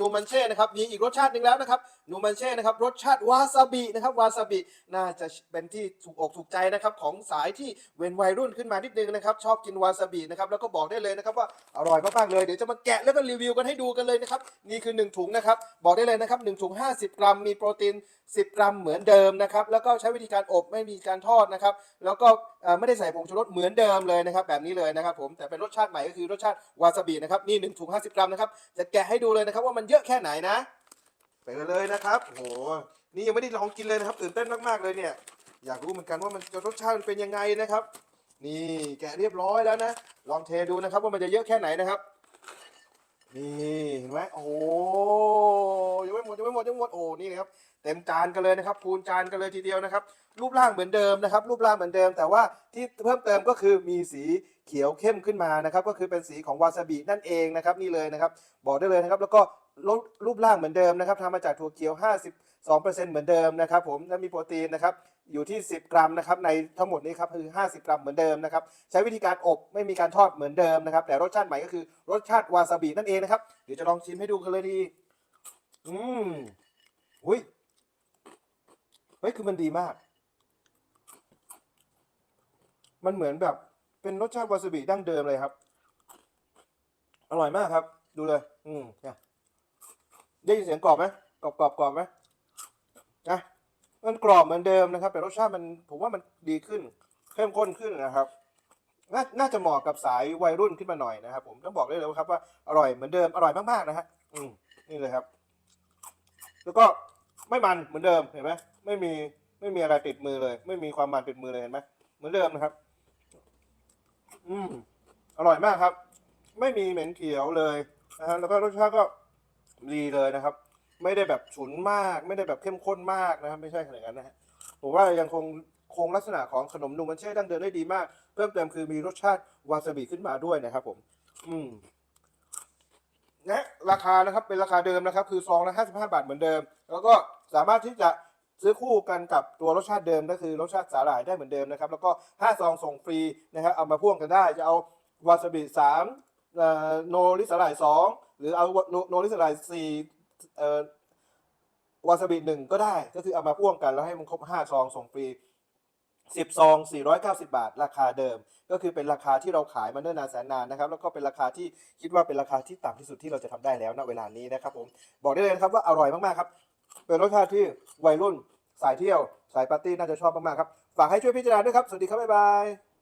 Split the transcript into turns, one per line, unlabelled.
นูมันเช่นะครับมีอีกรสชาติหนึ่งแล้วนะครับนูมันเช่นะครับรสชาติวาซาบินะครับวาซาบิน่าจะเป็นที่ถูกอกถูกใจนะครับของสายที่เว้นวัยรุ่นขึ้นมานิดนึงนะครับชอบกินวาซาบินะครับแล้วก็บอกได้เลยนะครับว่าอร่อยมากๆเลยเดี๋ยวจะมาแกะแล้วก็รีวิวกันให้ดูกันเลยนะครับนี่คือ 1 ถุงนะครับบอกได้เลยนะครับ1ถุง 50 กรัม มีโปรตีน 10 กรัมเหมือนเดิมนะครับแล้วก็ใช้วิธีการอบไม่มีการทอดนะครับแล้วก็ไม่ได้ใส่ผงชูรสเหมือนเดิมเลยนะครับแบบนี้เลยนะครับผมแต่เป็นรสชาติใหม่ก็คือรสชาติวาซาบินะครับนี่1ถุง 50 กรัมนะครับจะแกะให้ดูเลยนะครับว่ามันเยอะแค่ไหนนะไปกันเลยนะครับโหนี่ยังไม่ได้ลองกินเลยนะครับ ตื่นเต้นมากๆเลยเนี่ย อยากรู้เหมือนกันว่ามันจะรสชาติมันเป็นยังไงนะครับ นี่แกะเรียบร้อยแล้วนะ ลองเทดูนะครับว่ามันจะเยอะแค่ไหนนะครับ นี่เห็นไหมโอ้ยังไม่หมดยังไม่หมดยังไม่หมดโอ้นี่นะครับเต็มจานกันเลยนะครับพูนจานกันเลยทีเดียวนะครับ รูปร่างเหมือนเดิมนะครับ รูปร่างเหมือนเดิม แต่ว่าที่เพิ่มเติมก็คือมีสีเขียวเข้มขึ้นมานะครับ ก็คือเป็นสีของวาซาบินั่นเองนะครับ นี่เลยนะครับ บอกได้เลยนะครับ แล้วก็ รูปรูปร่างเหมือนเดิมนะครับทำมาจากถั่วเขียว 52%เหมือนเดิมนะครับผมและมีโปรตีนนะครับอยู่ที่ 10 กรัมนะครับในทั้งหมดนี้ครับคือ 50 กรัมเหมือนเดิมนะครับใช้วิธีการอบไม่มีการทอดเหมือนเดิมนะครับ แต่รสชาติใหม่ก็คือรสชาติวาซาบินั่นเองนะครับเดี๋ยวจะลองชิมให้ดูกันเลยดีอืมอุ้ยเฮ้ยคือมันดีมาก มันเหมือนแบบเป็นรสชาติวาซาบิดั้งเดิมเลยครับ อร่อยมากครับ ดูเลย อืมเนี่ย ได้ยินเสียงกรอบไหมกรอบกรอบกรอบไหมนะมันกรอบเหมือนเดิมนะครับ แต่รสชาติมันผมว่ามันดีขึ้นเข้มข้นขึ้นนะครับนน่าจะเหมาะกับสายวัยรุ่นขึ้นมาหน่อยนะครับ ผมต้องบอกได้เลยครับว่าอร่อยเหมือนเดิมอร่อยมากๆนะฮะอืมนี่เลยครับ แล้วก็ไม่มันเหมือนเดิมเห็นไหมไม่มีไม่มีอะไรติดมือเลย ไม่มีความมันติดมือเลยเห็นไหมเหมือนเดิมนะครับ อืมอร่อยมากครับ ไม่มีเหม็นเขียวเลยนะฮะแล้วก็รสชาติก็ ดีเลยนะครับ ไม่ได้แบบฉุนมาก ไม่ได้แบบเข้มข้นมากนะครับ ไม่ใช่ขนาดนั้นนะฮะผมว่ายังคงคงลักษณะของขนมนมมันเช่ดั้งเดิมได้ดีมาก เพิ่มเติมคือมีรสชาติวาซาบิขึ้นมาด้วยนะครับ ผม อืมและราคานะครับเป็นราคาเดิมนะครับ คือซองละ55บห้าบาทเหมือนเดิม แล้วก็สามารถที่จะซื้อคู่กันกับตัวรสชาติเดิมก็คือรสชาติสาหร่ายได้เหมือนเดิมนะครับ แล้วก็5ซองส่งฟรีนะครับเอามาพ่วงกันได้จะเอาวาซาบิสามโนริสาหร่ายสอง หรือเอาโนริสาหร่ายสี่เอ่อวาซาบิหนึ่งก็ได้ ก็คือเอามาพ่วงกันแล้วให้มันครบ5ซองส่งฟรี10ซอง490บาท ราคาเดิม ก็คือเป็นราคาที่เราขายมาเนิ่นนานแสนนานนะครับ แล้วก็เป็นราคาที่คิดว่าเป็นราคาที่ต่ำที่สุดที่เราจะทำได้แล้วณเวลานี้นะครับผมบอกได้เลยนะครับว่าอร่อยมากๆครับ เป็นรสชาติที่วัยรุ่นสายเที่ยว สายปาร์ตี้น่าจะชอบมากๆครับ ฝากให้ช่วยพิจารณาด้วยครับ สวัสดีครับ บ๊ายบาย